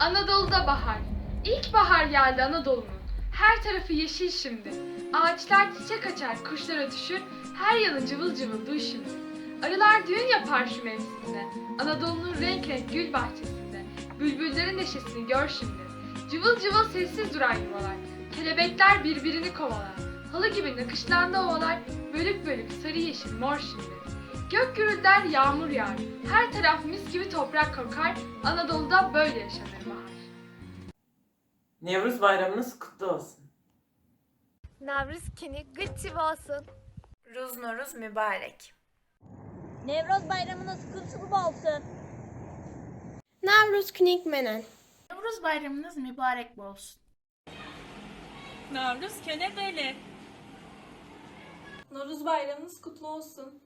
Anadolu'da bahar. İlk bahar geldi Anadolu'nun. Her tarafı yeşil şimdi. Ağaçlar çiçek açar, kuşlar ötüşür. Her yanı cıvıl cıvıl duy şimdi. Arılar düğün yapar şu mevsimde. Anadolu'nun renk renk gül bahçesinde. Bülbüllerin neşesini gör şimdi. Cıvıl cıvıl sessiz duran yuvalar. Kelebekler birbirini kovalar. Halı gibi nakışlandı ovalar. Bölük bölük sarı yeşil mor şimdi. Gök gürülder yağmur yağar. Her taraf mis gibi toprak kokar. Anadolu'da böyle yaşanır bahar. Nevruz bayramınız kutlu olsun. Navruz kini gıççı olsun. Ruz Noruz mübarek. Nevroz bayramınız kutlu olsun. Navruz Knik Menen. Nevruz bayramınız mübarek olsun. Navruz Könebeli. Noruz bayramınız kutlu olsun.